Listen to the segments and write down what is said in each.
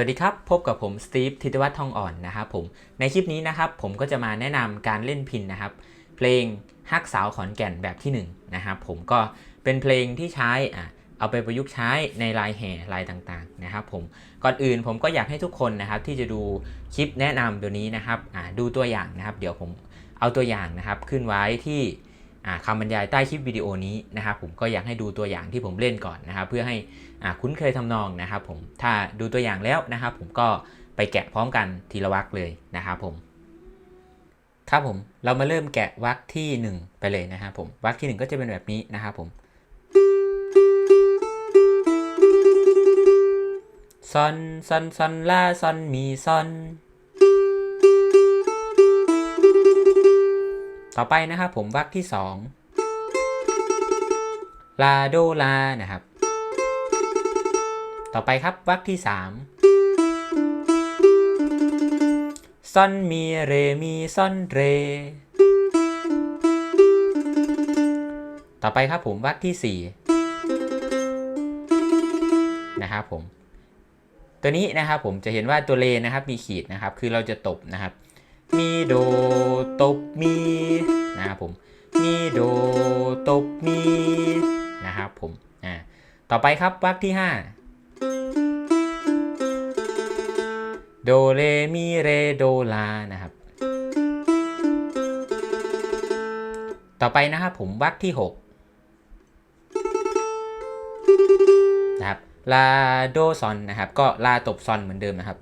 วัสดีครับ พบกับผมสตีฟธิตวัฒน์ทองอ่อนนะครับผม ในคลิปนี้นะครับผมก็จะมาแนะนำการเล่นพินนะครับ เพลงฮักสาวขอนแก่นแบบที่1นะครับผมก็เป็นเพลงที่ใช้อะเอาไปประยุกต์ใช้ในลายแห่ลายต่างๆนะครับผมก่อนอื่นผมก็อยากให้ทุกคนนะครับที่จะดูคลิปแนะนำตัวนี้นะครับอะดูตัวอย่างนะครับ เดี๋ยวผมเอาตัวอย่างนะครับขึ้นไว้ที่ คำบรรยายใต้คลิปวิดีโอนี้นะครับผมก็อยากให้ดูตัวอย่างที่ผมเล่นก่อนนะครับเพื่อให้คุ้นเคยทำนองนะครับผมถ้าดูตัวอย่างแล้วนะครับผมก็ไปแกะพร้อมกันทีละวรรคเลยนะครับผมครับผมเรามาเริ่มแกะวรรคที่ 1 ไปเลยนะครับผมวรรคที่ 1 ก็จะเป็นแบบนี้นะครับผมซอนซอนซอนลาซอนมีซอน ต่อไปนะครับผมวรรคที่2ลาโดลานะครับ ต่อไปครับวรรคที่3ซอนมีเรมีซอนเร ต่อไปครับผมวรรคที่4นะครับผมตัวนี้นะครับผมจะเห็นว่าตัวเลนะครับมีขีดนะครับ คือเราจะตบนะครับ มีโด ตบมีนะครับผมมีโดตบมีนะครับผมอ่าต่อไปครับวรรคที่ 5 โดเรมีเรโดลานะครับ ต่อไปนะครับผมวรรคที่ 6 นะครับลาโดซอนนะครับ ก็ลาตบซอนเหมือนเดิมนะครับ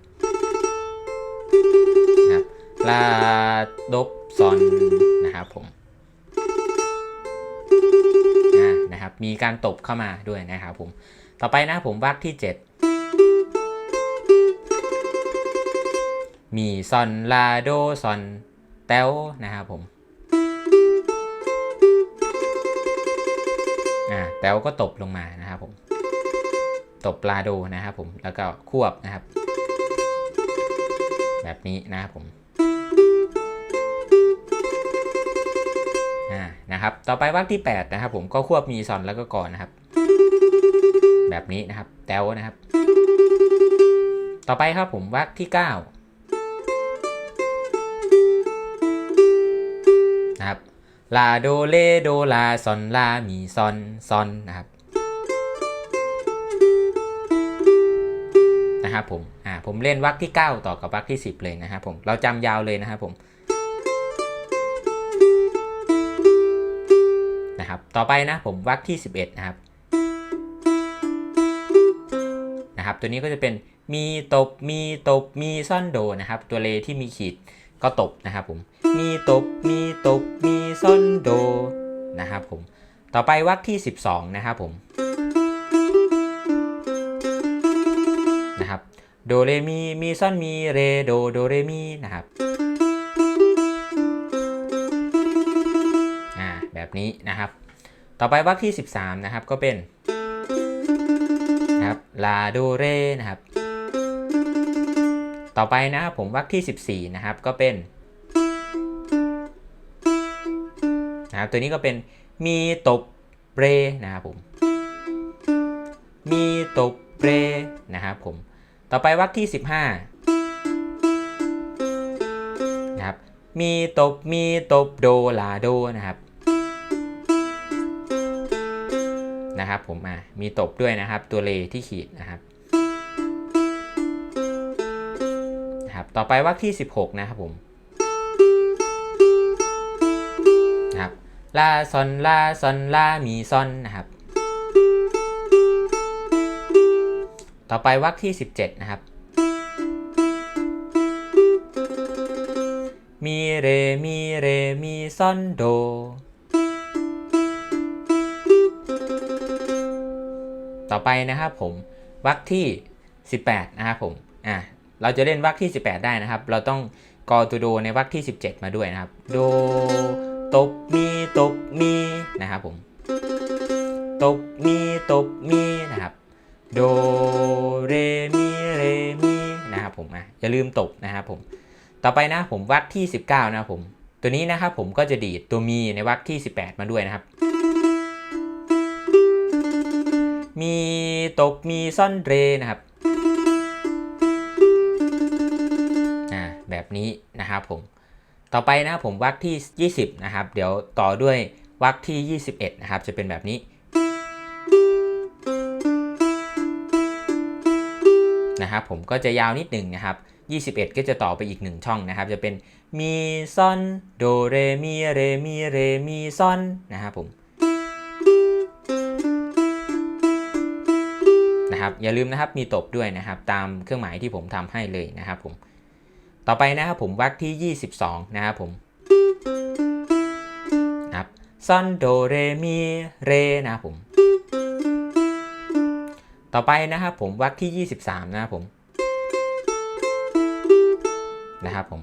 นะครับลาดบ ซอนนะครับผมอ่านะครับมีการตบเข้ามาด้วยนะครับผม ต่อไปนะผมวรรคที่ 7 มีซอนลาโดซอนเตลนะครับผมอ่าเตลก็ตบลงมานะครับผมตบลาโดนะครับผมแล้วก็ควบนะครับ แบบนี้นะครับผม อ่านะครับ ต่อไปวรรคที่ 8 นะครับ ผมก็ควบมีซอนแล้วก็ก่อนนะครับ แบบนี้นะครับเตลนะครับ ต่อไปครับผมวรรคที่ 9 นะครับลาโดเลโดลาซอนลามีซอนซอนนะครับนะครับผมอ่าผมเล่นวรรคที่ 9 ต่อกับวรรคที่ 10 เลยนะครับผมเราจำยาวเลยนะครับผม นะครับ ต่อไปนะผมวรรคที่ 11 นะครับนะครับ ตัวนี้ก็จะเป็นมีตบมีตบมีซ่อนโดนะครับ ตัวเลที่มีขีดก็ตบนะครับผมมีตบมีตบมีซ่อนโดนะครับผมต่อไปวรรคที่ 12 นะครับผมนะครับโดเรมีมีซ่อนมีเรโดโดเรมีนะครับ นี้นะครับ ต่อไปวรรคที่ 13 นะครับก็เป็นนะครับลาโดเรนะครับ ต่อไปนะครับผมวรรคที่ 14 นะครับก็เป็นนะครับตัวนี้ก็เป็นมีตบเรนะครับผมมีตบเรนะครับผมต่อไปวรรคที่ 15นะครับมีตบมีตบโดลาโดนะครับ นะครับผมอะมีตบด้วยนะครับ ตัวเลที่ขีดนะครับนะครับต่อไปวรรคที่ 16 นะครับผมนะครับลาซอนลาซอนลามีซอนนะครับต่อไปวรรคที่ 17 นะครับ มีเรมีเรมีซอนโด ต่อไปนะครับผมวรรคที่ 18 นะครับผมอะเราจะเล่นวรรคที่ 18 ได้นะครับ เราต้องกอตัวโดในวรรคที่ 17 มาด้วยนะครับ โดตบมีตบมีนะครับผมตบมีตบมีนะครับ โดเรมีเรมีนะครับผมอะอย่าลืมตบนะครับผมต่อไปนะผมวรรคที่ 19 นะครับผม ตัวนี้นะครับผมก็จะดีดตัวมีในวรรคที่ 18 มาด้วยนะครับ มีตบมีซ่อนเรนะครับแบบนี้นะครับผม ต่อไปนะผมวรรคที่ 20 นะครับ เดี๋ยวต่อด้วยวรรคที่ 21 นะครับ จะเป็นแบบนี้นะครับผมก็จะยาวนิดหนึ่งนะครับ 21 ก็จะต่อไปอีก 1 ช่องนะครับ จะเป็นมีซอนโดเรมีเรมีเรมีซอนนะครับผม นะครับอย่าลืมนะครับมีตบด้วยนะครับตามเครื่องหมายที่ผมทำให้เลยนะครับผมต่อไปนะครับผมวรรคที่ 22 นะครับผมนะครับซอนโดเรมีเรนะครับผม ต่อไปนะครับผมวรรคที่ 23 นะครับผมนะครับผม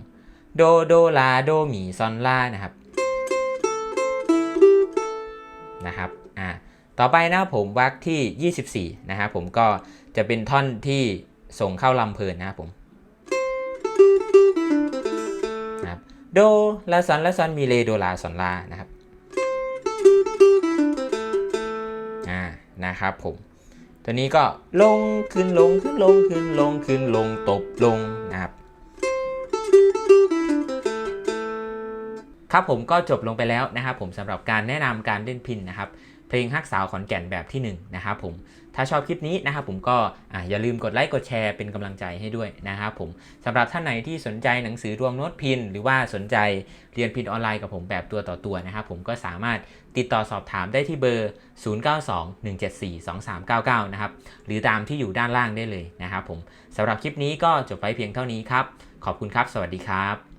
โดโดลาโดมีซอนลานะครับนะครับอ่า ต่อไปนะครับผมวรรคที่ 24 นะครับผมก็จะเป็นท่อนที่ส่งเข้าลำเพลินนะครับผมนะครับโดลาซอนลาซอนมีเลโดลาซอนลานะครับอ่านะครับผมตัวนี้ก็ลงขึ้นลงขึ้นลงขึ้นลงขึ้นลงตบลงนะครับครับผมก็จบลงไปแล้วนะครับผมสำหรับการแนะนำการเล่นพินนะครับ เพลงฮักสาวขอนแก่นแบบที่1นะครับผมถ้าชอบคลิปนี้นะครับผมก็ออย่าลืมกดไลค์กดแชร์เป็นกำลังใจให้ด้วยนะครับผมสำหรับท่านไหนที่สนใจหนังสือรวมโน้ตพิน หรือว่าสนใจเรียนพินออนไลน์กับผมแบบตัวต่อตัวนะครับผมก็สามารถติดต่อสอบถามได้ที่เบอร์ 0921742399 นะครับหรือตามที่อยู่ด้านล่างได้เลยนะครับผมสำหรับคลิปนี้ก็จบไปเพียงเท่านี้ครับขอบคุณครับ สวัสดีครับ